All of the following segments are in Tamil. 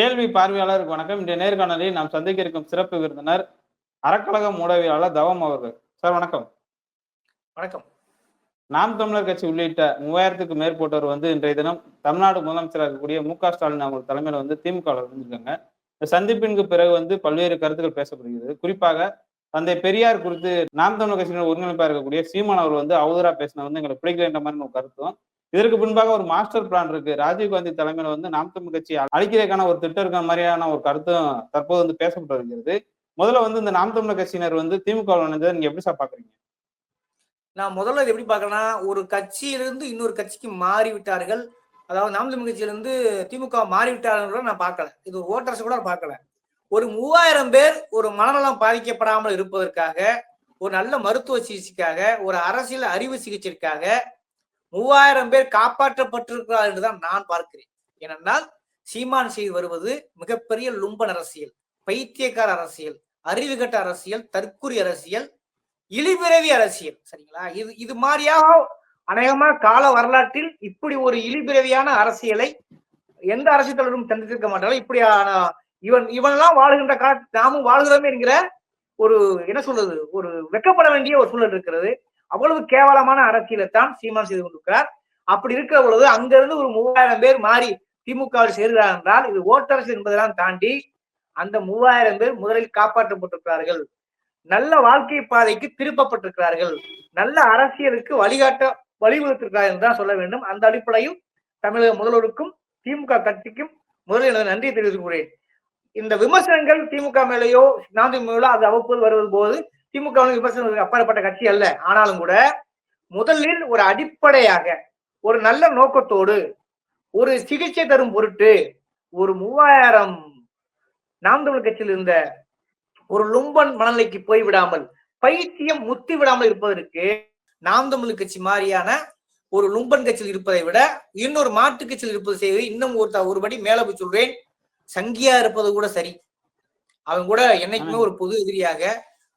கேள்வி பார்வையாளருக்கு வணக்கம். இன்றைய நேர்காணலில் நாம் சந்திக்க இருக்கும் சிறப்பு விருந்தினர் அறக்கழக மூடவியலாளர் தவம் அவர்கள். சார் வணக்கம். வணக்கம். நாம் தமிழர் கட்சி உள்ளிட்ட மூவாயிரத்துக்கு மேற்பட்டோர் வந்து இன்றைய தினம் தமிழ்நாடு முதலமைச்சராக இருக்கக்கூடிய மு க ஸ்டாலின் அவங்க தலைமையில வந்து திமுக இருந்திருக்காங்க இந்த சந்திப்பிற்கு பிறகு வந்து பல்வேறு கருத்துக்கள் பேசப்படுகிறது. குறிப்பாக தந்தை பெரியார் குறித்து நாம் தமிழர் கட்சியினர் ஒருங்கிணைப்பா இருக்கக்கூடிய சீமான் அவர் வந்து அவதூறா பேசின வந்து எங்களுக்கு பிடிக்கலன்ற மாதிரி ஒரு கருத்தும் இதற்கு பின்பாக ஒரு மாஸ்டர் பிளான் இருக்கு. ராஜீவ்காந்தி தலைமையில வந்து நாம் தமிழ் கட்சி அழிக்கிறதுக்கான ஒரு திட்டம் இருக்கிற மாதிரியான ஒரு கருத்தும் தற்போது வந்து பேசப்பட்டு வருகிறது. முதல்ல வந்து இந்த நாம் தமிழர் கட்சியினர் வந்து திமுக இணைந்ததை நீங்க எப்படி சார் பாக்குறீங்க நான் முதல்ல இது எப்படி பார்க்கறேன்னா ஒரு கட்சியிலிருந்து இன்னொரு கட்சிக்கு மாறிவிட்டார்கள். அதாவது நாம் தமிழ் கட்சியிலிருந்து திமுக மாறிவிட்டார்கள் கூட நான் பார்க்கல. இது ஒரு ஓட்டரசு கூட நான் பார்க்கல. ஒரு மூவாயிரம் பேர் ஒரு மனநலம் பாதிக்கப்படாமல் இருப்பதற்காக ஒரு நல்ல மருத்துவ சிகிச்சைக்காக ஒரு அரசியல் அறிவு சிகிச்சைக்காக மூவாயிரம் பேர் காப்பாற்றப்பட்டிருக்கிறார் என்றுதான் நான் பார்க்கிறேன். ஏனென்றால் சீமான் செய்து வருவது மிகப்பெரிய லும்பன் அரசியல் பைத்தியக்கார அரசியல் அறிவுகட்ட அரசியல் தற்குறி அரசியல் இழிபிறவி அரசியல். சரிங்களா? இது இது மாதிரியாக அநேகமா கால வரலாற்றில் இப்படி ஒரு இழிபிறவியான அரசியலை எந்த அரசியல் தலைவரும் தந்திருக்க மாட்டார்கள். இப்படியான இவன் இவன்லாம் வாழுகின்ற கால நாமும் வாழ்கிறோமே என்கிற ஒரு என்ன சொல்றது ஒரு வெக்கப்பட வேண்டிய ஒரு சூழல் இருக்கிறது. அவ்வளவு கேவலமான அரசியலை தான் சீமான் செய்து கொண்டிருக்கிறார். அப்படி இருக்கிற பொழுது அங்கிருந்து ஒரு மூவாயிரம் பேர் மாறி திமுகவில் சேர்கிறார் என்றால் இது ஓட்டரசு என்பதெல்லாம் தாண்டி அந்த மூவாயிரம் பேர் முதலில் காப்பாற்றப்பட்டிருக்கிறார்கள். நல்ல வாழ்க்கை பாதைக்கு திருப்பப்பட்டிருக்கிறார்கள். நல்ல அரசியலுக்கு வழிகாட்ட வழிவகுத்திருக்கிறார்கள் என்று தான் சொல்ல வேண்டும். அந்த அடிப்படையில் தமிழக முதல்வருக்கும் திமுக கட்சிக்கும் முதலில் எனது நன்றியை தெரிவித்துக் கொள்கிறேன். இந்த விமர்சனங்கள் திமுக மேலேயோ நாம் மேலோ அது அவ்வப்போது வருவது போது திமுக விமர்சனங்களுக்கு அப்பாற்பட்ட கட்சி அல்ல. ஆனாலும் கூட முதலில் ஒரு அடிப்படையாக ஒரு நல்ல நோக்கத்தோடு ஒரு சிகிச்சை தரும் பொருட்டு ஒரு மூவாயிரம் நாம் தமிழ் கட்சியில் இருந்த ஒரு லும்பன் மனநிலைக்கு போய் விடாமல் பைத்தியம் முத்தி விடாமல் இருப்பதற்கு நாம் தமிழ் கட்சி மாதிரியான ஒரு லும்பன் கட்சியில் இருப்பதை விட இன்னொரு மாட்டு கட்சியில் இருப்பது செய்வது இன்னும் ஒரு ஒருபடி மேல போய் சொல்றேன். சங்கியா இருப்பது கூட சரி. அவன் கூட என்னைக்குமே ஒரு பொது எதிரியாக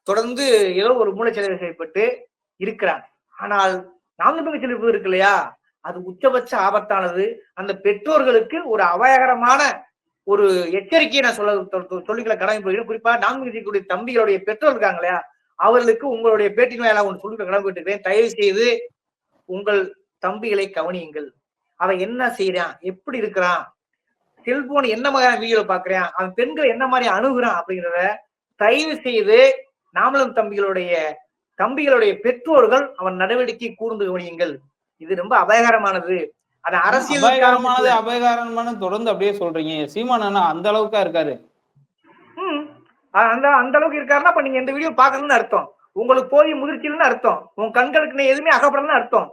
தொடர்ந்து ஏதோ ஒரு மூளைச்சலவை செய்யப்பட்டு இருக்கிறான் ஆனால் நாம் செழிப்பு இருக்கு இல்லையா அது உச்சபட்ச ஆபத்தானது. அந்த பெற்றோர்களுக்கு ஒரு அபாயகரமான ஒரு எச்சரிக்கையை நான் சொல்ல சொல்லிக்கல கடமை போகிறேன் குறிப்பா நான்கு தம்பிகளுடைய பெற்றோர் இருக்காங்க இல்லையா? அவர்களுக்கு உங்களுடைய பேட்டிகளை எல்லாம் ஒன்று சொல்லிக்க கடமை போட்டுக்கிறேன் தயவு செய்து உங்கள் தம்பிகளை கவனியுங்கள். அவன் என்ன செய்யறான் எப்படி இருக்கிறான்? செல்போன் என்ன மாதிரியான வீடியோ பாக்குறான்? அவன் பெண்களை என்ன மாதிரி அணுகுறான் அப்படிங்கிறத தயவு செய்து நாமளும் தம்பிகளுடைய தம்பிகளுடைய பெற்றோர்கள் அவன் நடவடிக்கை கூர்ந்து கவனியுங்கள். இது ரொம்ப அபாயகரமானது. அது அரசியல் அபாயகரமானது அபாயகரமானது தொடர்ந்து அப்படியே சொல்றீங்க. சீமான் அண்ணா அந்த அளவுக்கா இருக்காரு? அந்த அந்த அளவுக்கு இருக்காருன்னா அப்ப நீங்க இந்த வீடியோ பாக்கணும்னு அர்த்தம். உங்களுக்கு போதிய முதிர்ச்சியில்னு அர்த்தம். உங்க கண்களுக்கு எதுவுமே அகப்படணும்னு அர்த்தம்.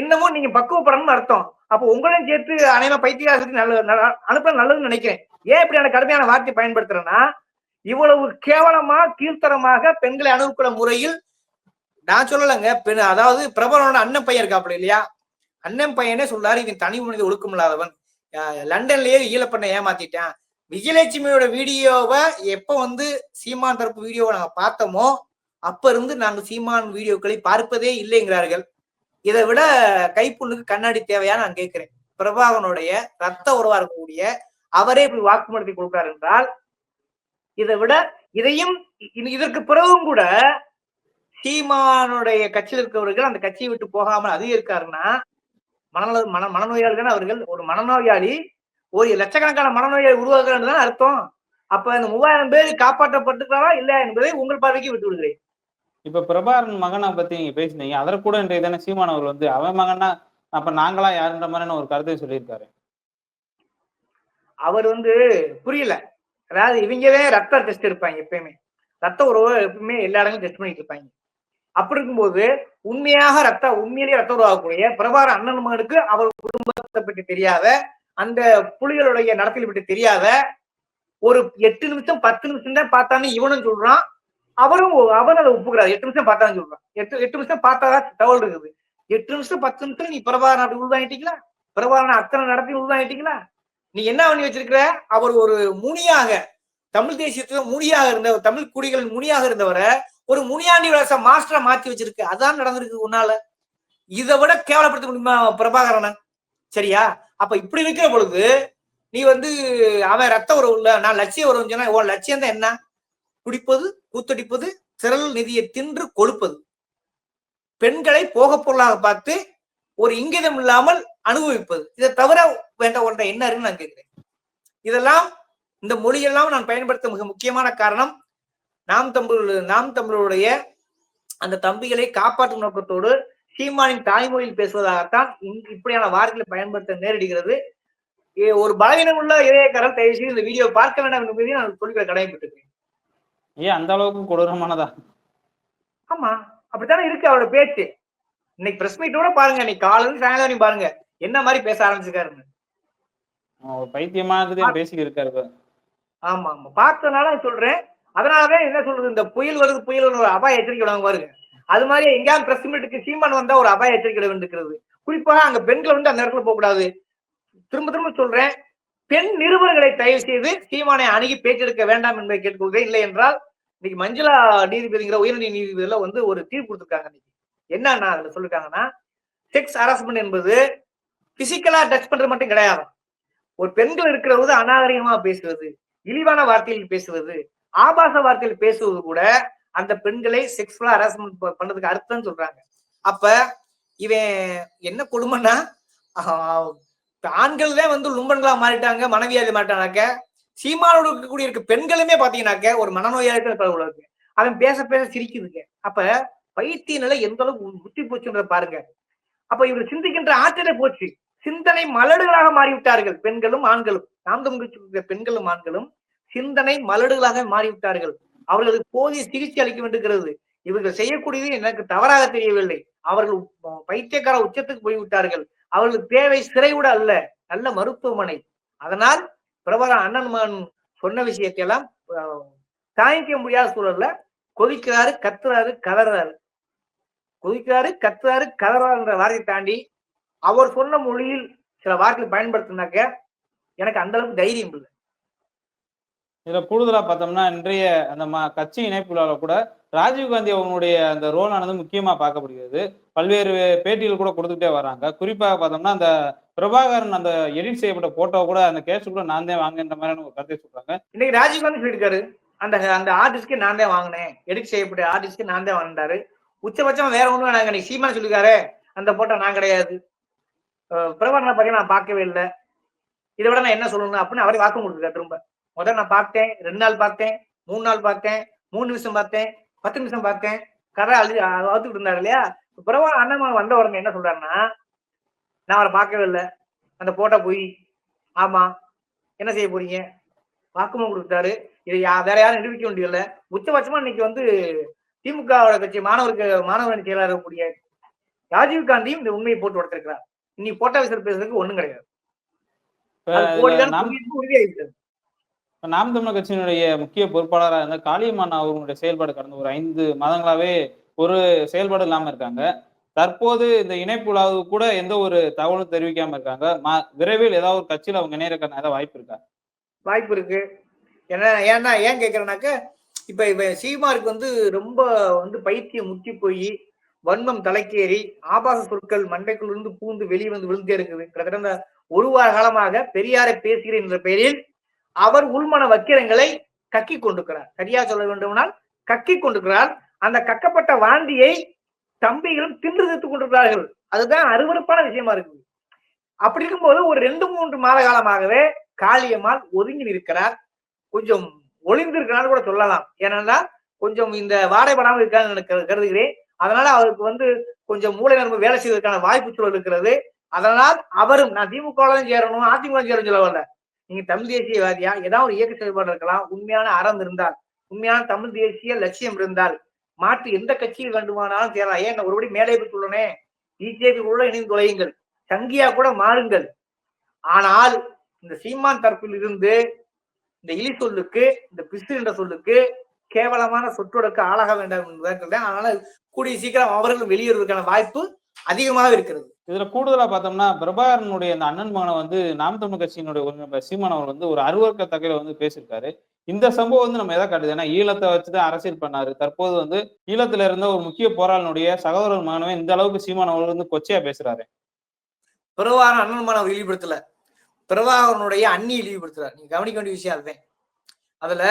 இன்னமும் நீங்க பக்குவப்படணும்னு அர்த்தம். அப்போ உங்களையும் சேர்த்து அனைவரும் பைத்தியாசத்துக்கு நல்ல அனுப்ப நல்லதுன்னு நினைக்கிறேன். ஏன் இப்படியான கடுமையான வார்த்தை பயன்படுத்துறேன்னா இவ்வளவு கேவலமா கீழ்த்தரமாக பெண்களை அணுகுக்கிற முறையில் நான் சொல்லலைங்க. பெண் அதாவது பிரபலனோட அண்ணன் பையன் இருக்காப்புல இல்லையா? அண்ணன் பையனே சொல்றாரு இவன் தனி மனித ஒழுக்கம் இல்லாதவன். லண்டன்லயே ஈழப்பண்ண ஏமாத்திட்டான். விஜயலட்சுமியோட வீடியோவை எப்ப வந்து சீமான் தரப்பு வீடியோவை நாங்க பார்த்தோமோ அப்ப இருந்து நாங்க சீமான் வீடியோக்களை பார்ப்பதே இல்லைங்கிறார்கள். இதை விட கைப்புண்ணுக்கு கண்ணாடி தேவையா நான் கேட்கிறேன். பிரபாகனுடைய ரத்த உறவா இருக்கக்கூடிய அவரே இப்படி வாக்குமூலத்தை கொடுக்கிறார் என்றால் இதை விட இதையும் இதற்கு பிறகும் கூட சீமானுடைய கட்சியில் இருக்கிறவர்கள் அந்த கட்சியை விட்டு போகாமல் அது இருக்காருன்னா மனநல மன மனநோயாளிகள் அவர்கள் ஒரு மனநோயாளி ஒரு லட்சக்கணக்கான மனநோயாளி உருவாக்குறது தான் அர்த்தம். அப்ப இந்த மூவாயிரம் பேர் காப்பாற்றப்பட்டுக்கிறாரா இல்ல என்பதை உங்கள் பார்வைக்கு விட்டு விடுகிறேன். இப்ப பிரபாகரன் மகனை பத்தி நீங்க பேசினீங்க. அதற்கு கூட இன்றைய தானே சீமான் அவர் வந்து அவன் மகனா? அப்ப நாங்களா யாருன்ற மாதிரியான ஒரு கருத்தை சொல்லியிருக்காரு. அவர் வந்து புரியல. அதாவது இவங்கவே ரத்த டெஸ்ட் இருப்பாங்க எப்பயுமே. ரத்த உறவு எப்பவுமே எல்லா இடங்களும் டெஸ்ட் பண்ணிட்டு இருப்பாங்க. அப்படி இருக்கும்போது உண்மையாக ரத்த உண்மையிலேயே ரத்த உருவாகக்கூடிய பிரபார அண்ணன் மகனுக்கு அவர் குடும்பத்தை பற்றி தெரியாத அந்த புலிகளுடைய நடத்தலை பற்றி தெரியாத ஒரு எட்டு நிமிஷம் பத்து நிமிஷம் தான் பார்த்தான்னு இவனும் சொல்றான். அவரும் அவரும் அதை ஒப்புக்கிறார். எட்டு நிமிஷம் பார்த்தான்னு சொல்றான். எட்டு எட்டு நிமிஷம் பார்த்தாதான் தகவல் இருக்குது. எட்டு நிமிஷம் பத்து நிமிஷம் நீ பிரபாரன் அப்படி உள்வாங்கிட்டீங்களா? பிரபாரன் அத்தனை நடத்தி உள்வாங்கிட்டீங்களா? நீ என்ன பண்ணி வச்சிருக்கிற? அவர் ஒரு முனியாக தமிழ் தேசியத்துல முனியாக இருந்த தமிழ் குடிகளின் முனியாக இருந்தவரை ஒரு முனியாண்டி விலாச மாஸ்டரா மாத்தி வச்சிருக்கு. அதான் நடந்திருக்கு உன்னால. இதை விட கேவலப்படுத்த முடியுமா பிரபாகரனை? சரியா? அப்ப இப்படி இருக்கிற பொழுது நீ வந்து அவன் ரத்த உறவு இல்ல நான் லட்சிய உறவு சொன்னா உன் லட்சியம் தான் என்ன? குடிப்பது கூத்தடிப்பது திரள் நிதியை தின்று கொழுப்பது. பெண்களை போக பொருளாக பார்த்து ஒரு இங்கிதம் இல்லாமல் அனுபவிப்பது. இதை தவிர வேண்ட ஒன்றை என்ன இருக்குன்னு நான் கேட்கிறேன். இதெல்லாம் இந்த மொழியெல்லாம் நான் பயன்படுத்த மிக முக்கியமான காரணம் நாம் தமிழ் நாம் தமிழருடைய அந்த தம்பிகளை காப்பாற்றும் நோக்கத்தோடு சீமானின் தாய்மொழியில் பேசுவதாகத்தான் இப்படியான வார்த்தைகளை பயன்படுத்த நேரிடுகிறது. ஒரு பலவீனம் உள்ள இளையக்காரர் தயவு செய்து இந்த வீடியோ பார்க்க வேண்டாம் என்பதை நான் சொல்லிக்கிற கடமைப்பட்டிருக்கேன் ஏன் அந்த அளவுக்கு கொடூரமானதா? ஆமா அப்படித்தானே இருக்கு அவரோட பேச்சு. இன்னைக்கு பிரஸ் மீட்டோட பாருங்க இன்னைக்கு காலையில சாயங்காலம் பாருங்க என்ன மாதிரி பேச ஆரம்பிச்சிருக்காருன்னு. பைத்தியமானதே பேசிக்கிட்டு இருக்காரு. ஆமா ஆமா. பார்த்ததுனால நான் சொல்றேன். அதனாலதான் என்ன சொல்றது இந்த புயல் வருது புயல் ஒரு அபாய எச்சரிக்கை விடாம பாருங்க. அது மாதிரி எங்கேயாவது பிரஸ் மீட்டுக்கு சீமான் வந்தா ஒரு அபாய எச்சரிக்கை விட வேண்டியிருக்கிறது. குறிப்பாக அங்க பெண்கள் வந்து அந்த இடத்துல போக கூடாது. திரும்ப திரும்ப சொல்றேன். பெண் நிருபர்களை தயவு செய்து சீமானை அணுகி பேச்செடுக்க வேண்டாம் என்பதை கேட்டுக்கொள்கிறேன். இல்லை என்றால் இன்னைக்கு மஞ்சுளா நீதிபதிங்கிற உயர்நீதி நீதிபதியில வந்து ஒரு தீர்ப்பு கொடுத்துருக்காங்க இன்னைக்கு. என்னன்னா அதுல சொல்லிருக்காங்கன்னா செக்ஸ் ஹராஸ்மெண்ட் என்பது பிசிக்கலா டச் பண்றது மட்டும் கிடையாது. ஒரு பெண்கள் இருக்கிறவங்க அநாகரிகமா பேசுவது இழிவான வார்த்தையில் பேசுவது ஆபாச வார்த்தையில் பேசுவது கூட அந்த பெண்களை செக்ஸ்ஃபுல்லா ஹராஸ்மெண்ட் பண்றதுக்கு அர்த்தம் சொல்றாங்க. அப்ப இவன் என்ன கொடுமைன்னா ஆஹ், ஆண்கள் தான் வந்து லும்பன்களா மாறிட்டாங்க மனைவியாதி மாறிட்டானாக்க சீமானோடு இருக்கக்கூடிய இருக்க பெண்களுமே பாத்தீங்கன்னாக்க ஒரு மனநோயாளிகள் இருப்பாங்க இருக்கு. அவன் பேச பேச சிரிக்குதுங்க. அப்ப பைத்திய நிலை எந்த அளவுக்கு முத்தி போச்சுன்றத பாருங்க. அப்ப இவர் சிந்திக்கின்ற ஆற்றலே போச்சு. சிந்தனை மலடுகளாக மாறிவிட்டார்கள். பெண்களும் ஆண்களும். நாம் பெண்களும் ஆண்களும் சிந்தனை மலடுகளாக மாறிவிட்டார்கள். அவர்களுக்கு போதிய சிகிச்சை அளிக்க வேண்டுகிறது. இவர்கள் செய்யக்கூடியது எனக்கு தவறாக தெரியவில்லை. அவர்கள் பைத்தியக்கார உச்சத்துக்கு போய்விட்டார்கள். அவர்களுக்கு தேவை சிறைவிட அல்ல நல்ல மருத்துவமனை. அதனால் பிரபல அண்ணன் மகன் சொன்ன விஷயத்தையெல்லாம் தாங்கிக்க முடியாத சூழல்ல கொதிக்கிறாரு கத்துறாரு கதறாரு. கொதிக்கிறாரு கத்துறாரு கதறாருன்ற வார்த்தையை தாண்டி அவர் சொன்ன மொழியில் சில வார்த்தைகளை பயன்படுத்தினாக்க எனக்கு அந்த அளவுக்கு தைரியம் இல்லை. இதுல கூடுதலா பார்த்தோம்னா இன்றைய அந்த கட்சி இணைப்புல கூட ராஜீவ்காந்தி அவங்களுடைய அந்த ரோல் ஆனது முக்கியமா பார்க்கப்படுகிறது. பல்வேறு பேட்டிகள் கூட கொடுத்துட்டே வராங்க. குறிப்பாக பார்த்தோம்னா அந்த பிரபாகரன் அந்த எடிட் செய்யப்பட்ட போட்டோ கூட அந்த கேஸ் கூட நான் தான் வாங்குன்ற மாதிரியான ஒரு கருத்தை சொல்றாங்க. இன்னைக்கு ராஜீவ்காந்தி சொல்லியிருக்காரு அந்த அந்த ஆர்டிஸ்ட்க்கு நான் தான் வாங்கினேன். எடிட் செய்யப்பட்ட ஆர்டிஸ்ட்க்கு நான் தான் வாங்கினாரு உச்சபட்சம் வேற ஒண்ணும் வேணாங்க. இன்னைக்கு சீமான் சொல்லிருக்காரு அந்த போட்டோ நான் கிடையாது. பிரபாகரனை பற்றி நான் பார்க்கவே இல்லை. இதை விட நான் என்ன சொல்லணும் அப்படின்னு அவரே வாக்கு கொடுத்துருக்காரு திரும்ப. முதல்ல நான் பார்த்தேன் ரெண்டு நாள் பார்த்தேன் மூணு நாள் பார்த்தேன் மூணு நிமிஷம் பார்த்தேன் பத்து நிமிஷம் பார்த்தேன். கதை அழு அழுத்துக்கிட்டு இருந்தாரு இல்லையா? பிரபா அண்ணன் வந்த உடனே என்ன சொல்றாருன்னா நான் அவரை பார்க்கவே இல்லை. அந்த போட்டோ போய் ஆமா என்ன செய்ய போறீங்க? வாக்குமூலம் கொடுத்தாரு இதை யா- வேற யாரும் நிரூபிக்க வேண்டியதில்லை. உச்சபட்சமா இன்னைக்கு வந்து திமுகவோட கட்சி மாணவருக்கு மாணவர் செயலாளர் கூடிய ராஜீவ் காந்தியும் இந்த உண்மையை போட்டு உடச்சிருக்கிறார் இன்னைக்கு போட்டோ விசில் பேசுறதுக்கு ஒண்ணும் கிடையாது. நாம் தமிழர் கட்சியினுடைய முக்கிய பொறுப்பாளராக இருந்த காளியம்மான் அவர்களுடைய செயல்பாடு கடந்த ஒரு ஐந்து மாதங்களாவே ஒரு செயல்பாடு இல்லாம இருக்காங்க. தற்போது இந்த இணைப்புலாவு கூட எந்த ஒரு தகவலும் தெரிவிக்காம இருக்காங்க. விரைவில் ஏதாவது ஒரு கட்சியில அவங்க இணையறக்கான ஏதாவது வாய்ப்பு இருக்கா? வாய்ப்பு இருக்கு. ஏன்னா ஏன்னா ஏன் கேக்குறேன்னாக்க இப்ப இப்ப சீமாருக்கு வந்து ரொம்ப வந்து பைத்தியம் முத்தி போய் வன்மம் தலைக்கேறி ஆபாச சொற்கள் மண்டைக்குள்ள இருந்து பூந்து வெளியே வந்து விழுந்தே இருக்குது. கிட்டத்தட்ட ஒரு வார காலமாக பெரியாரை பேசுகிறேன் என்ற பெயரில் அவர் உள்மன வக்கிரங்களை கக்கி கொண்டிருக்கிறார். சரியா சொல்ல வேண்டுமானால் கக்கி கொண்டிருக்கிறார். அந்த கக்கப்பட்ட வாந்தியை தம்பிகளும் தின்று தீர்த்து கொண்டிருக்கிறார்கள். அதுதான் அருவருப்பான விஷயமா இருக்குது. அப்படி இருக்கும்போது ஒரு ரெண்டு மூன்று மாத காலமாகவே காளியம்மாள் ஒதுங்கி இருக்கிறார் கொஞ்சம் ஒளிந்திருக்கிறான்னு கூட சொல்லலாம். ஏனென்றால் கொஞ்சம் இந்த வாடைபடாமல் இருக்கான்னு எனக்கு கருதுகிறேன். அதனால அவருக்கு வந்து கொஞ்சம் மூளை நரம்பு வேலை செய்வதற்கான வாய்ப்பு சூழல் இருக்கிறது. அதனால் அவரும் நான் திமுக சேரணும் அதிமுக சேரணும் சொல்ல வரல. நீங்க தமிழ் தேசியவாதியா ஏதாவது ஒரு இயக்க செயல்பாடு இருக்கலாம். உண்மையான அறம் இருந்தால் உண்மையான தமிழ் தேசிய லட்சியம் இருந்தால் மாற்று எந்த கட்சியில் வேண்டுமானாலும் சேரலாம். ஏன் நான் ஒருபடி மேலே பெற்றுள்ளனே பிஜேபி கூட இணைந்து தொலையுங்கள். சங்கியா கூட மாறுங்கள். ஆனால் இந்த சீமான் தரப்பில் இருந்து இந்த இலி சொல்லுக்கு இந்த பிசு என்ற சொல்லுக்கு கேவலமான சொற்றொடக்கு ஆளாக வேண்டாம் என்பதற்காக அதனால கூடிய சீக்கிரம் அவர்களும் வெளியேறுவதற்கான வாய்ப்பு அதிகமாக இருக்கிறது. இதுல கூடுதலா பார்த்தோம்னா பிரபாகரனுடைய அந்த அண்ணன் மகனை வந்து நாம் தமிழ் கட்சியினுடைய ஒருங்கிணைப்பாளர் சீமான் அவர் வந்து ஒரு அருவருக்கத்தகையில வந்து பேசியிருக்காரு. இந்த சம்பவம் வந்து நம்ம எதை காட்டுது? ஏன்னா ஈழத்தை வச்சுதான் அரசியல் பண்ணாரு. தற்போது வந்து ஈழத்துல இருந்த ஒரு முக்கிய போராளினுடைய சகோதரர் மகனவே இந்த அளவுக்கு சீமான் அவர் வந்து கொச்சையா பேசுறாரு. பிறவான அண்ணன்மான அவர் இழிவுபடுத்தல. பிரபாகரனுடைய அந்நியை இழிவுபடுத்துறாரு. நீங்க கவனிக்க வேண்டிய விஷயம் அதுதான். அதுல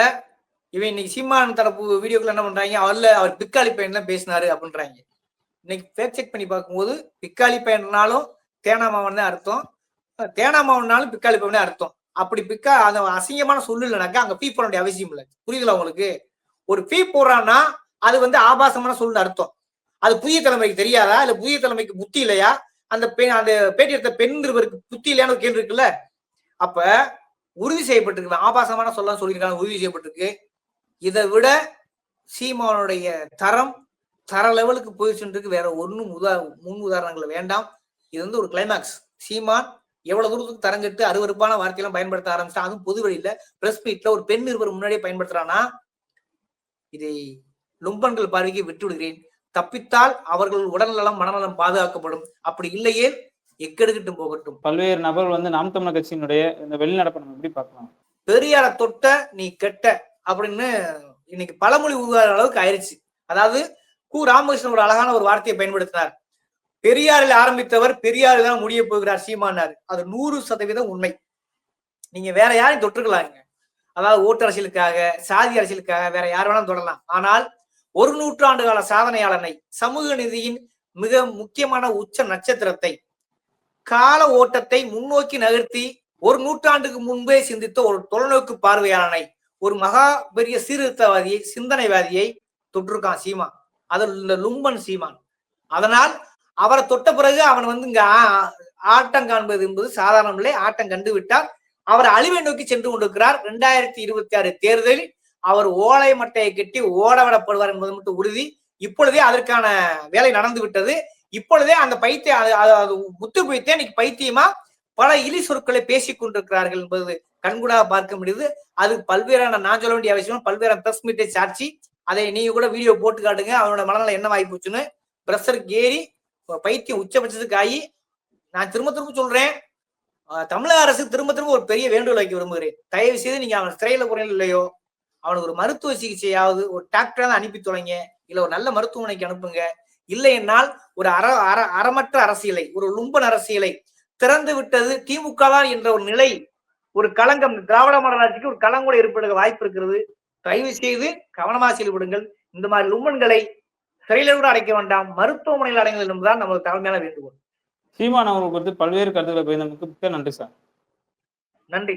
இவன் இன்னைக்கு சீமான் தரப்பு வீடியோக்குள்ள என்ன பண்றாங்க? அவர்ல அவர் பிக்காளி பையன் தான் பேசினாரு அப்படின்றாங்க. இன்னைக்கு ஃபேக் செக் பண்ணி பார்க்கும்போது பிக்காளி பையன்னாலும் தேனாமாவன் தான் அர்த்தம். தேனாமாவன்னாலும் பிக்காளி பையன் அர்த்தம். அப்படி பிக்கா அந்த அசிங்கமான சொல்லு இல்லைனாக்கா அங்க ஃபீ போட வேண்டிய அவசியம் இல்லை. புரியுதுல உங்களுக்கு? ஒரு ஃபீ போடுறான்னா அது வந்து ஆபாசமான சொல்லு அர்த்தம். அது புதிய தலைமைக்கு தெரியாதா? இல்ல புதிய தலைமைக்கு புத்தி இல்லையா? அந்த பெண் அந்த பேட்டி எடுத்த பெண் இருவருக்கு புத்தி இல்லையான ஒரு கேள்வி இருக்குல்ல? அப்ப உறுதி செய்யப்பட்டிருக்கு ஆபாசமான சொல்லலாம் சொல்லியிருக்காங்க உறுதி செய்யப்பட்டிருக்கு. இதை விட சீமானுடைய தரம் தர லெவலுக்கு போயிடுச்சுன்றது வேற ஒன்றும் உதா முன் உதாரணங்கள் வேண்டாம். இது வந்து ஒரு கிளைமாக்ஸ் சீமான் எவ்வளவு தூரத்துக்கு தரங்கட்டு அருவருப்பான வார்த்தையெல்லாம் பயன்படுத்த ஆரம்பிச்சா அதுவும் பொது வழியில பிரஸ் மீட்ல ஒரு பெண் நிருபர் முன்னாடியே பயன்படுத்துறானா இதை லும்பன்கள் பார்வைக்கு விட்டு விடுகிறேன் தப்பித்தால் அவர்கள் உடல்நலம் மனநலம் பாதுகாக்கப்படும். அப்படி இல்லையே எக்கெடுக்கட்டும் போகட்டும். பல்வேறு நபர்கள் வந்து நாம் தமிழர் கட்சியினுடைய இந்த வெளிநடப்பை நம்ம எப்படி பார்க்கலாம்? பெரியார தொட்ட நீ கெட்ட அப்படின்னு இன்னைக்கு பழமொழி உருவாகிற அளவுக்கு ஆயிடுச்சு அதாவது கு. ராமகிருஷ்ணன் ஒரு அழகான ஒரு வார்த்தையை பயன்படுத்தினார். பெரியாரில் ஆரம்பித்தவர் பெரியாரில் தான் முடிய போகிறார் சீமானார் அது நூறு சதவீதம் உண்மை. நீங்க வேற யாரையும் தொற்றுக்கலாங்க. அதாவது ஓட்டு அரசியலுக்காக சாதி அரசியலுக்காக வேற யார் வேணாலும் தொடரலாம். ஆனால் ஒரு நூற்றாண்டு கால சாதனையாளனை சமூக நிதியின் மிக முக்கியமான உச்ச நட்சத்திரத்தை கால ஓட்டத்தை முன்னோக்கி நகர்த்தி ஒரு நூற்றாண்டுக்கு முன்பே சிந்தித்த ஒரு தொலைநோக்கு பார்வையாளனை ஒரு மகா பெரிய சீர்திருத்தவாதியை சிந்தனைவாதியை தொற்றிருக்கான் சீமான். அதில் லும்பன் சீமான். அதனால் அவரை தொட்ட பிறகு அவன் வந்து இங்க ஆட்டம் காண்பது என்பது சாதாரணம் இல்லை ஆட்டம் கண்டு விட்டார் அவர் அழிவை நோக்கி சென்று கொண்டிருக்கிறார். இரண்டாயிரத்தி இருபத்தி ஆறு தேர்தலில் அவர் ஓலை மட்டையை கட்டி ஓடவிடப்படுவார் என்பது மட்டும் உறுதி. இப்பொழுதே அதற்கான வேலை நடந்து விட்டது இப்பொழுதே அந்த பைத்திய அது- அது- அது முத்து பைத்தியம் இன்னைக்கு பைத்தியமா பல இலி சொற்களை பேசிக் கொண்டிருக்கிறார்கள் என்பது கண்கூடாக பார்க்க முடியுது. அது பல்வேறான நான் சொல்ல வேண்டிய அவசியம் பல்வேறு பிரஸ் மீட்டை சாட்சி அதை நீங்க கூட வீடியோ போட்டு காட்டுங்க. அவனோட மனநிலை என்ன வாய்ப்பு போச்சுன்னு பிரஷர் ஏறி பைத்தியம் உச்சபட்சத்துக்கு ஆகி நான் திரும்ப திரும்ப சொல்றேன். தமிழக அரசு திரும்ப திரும்ப ஒரு பெரிய வேண்டுகோள் வைக்க விரும்புகிறேன். தயவு செய்து நீங்க அவன் சிறையில போறீங்க இல்லையோ அவனுக்கு ஒரு மருத்துவ சிகிச்சையாவது ஒரு டாக்டராக தான் அனுப்பி தொலைங்க. இல்ல ஒரு நல்ல மருத்துவமனைக்கு அனுப்புங்க. இல்லை என்னால் ஒரு அற அற அறமற்ற அரசியலை ஒரு லும்பன் அரசியலை திறந்து விட்டது திமுக தான் என்ற ஒரு நிலை ஒரு களங்கம் திராவிட மாடல் ஆட்சிக்கு ஒரு களங்கூட ஏற்படுக வாய்ப்பு இருக்கிறது. தயவு செய்து கவனமாக செயல்படுங்கள். இந்த மாதிரி லும்பன்களை சிறையில கூட அடைக்க வேண்டாம். மருத்துவமனையில் அடைங்கள் என்பதுதான் நமது தலைமையான வேண்டுகோள். சீமான் அவர்களுக்கு வந்து பல்வேறு கருத்துக்களை பகிர்ந்தமைக்கு மிக்க நன்றி சார். நன்றி.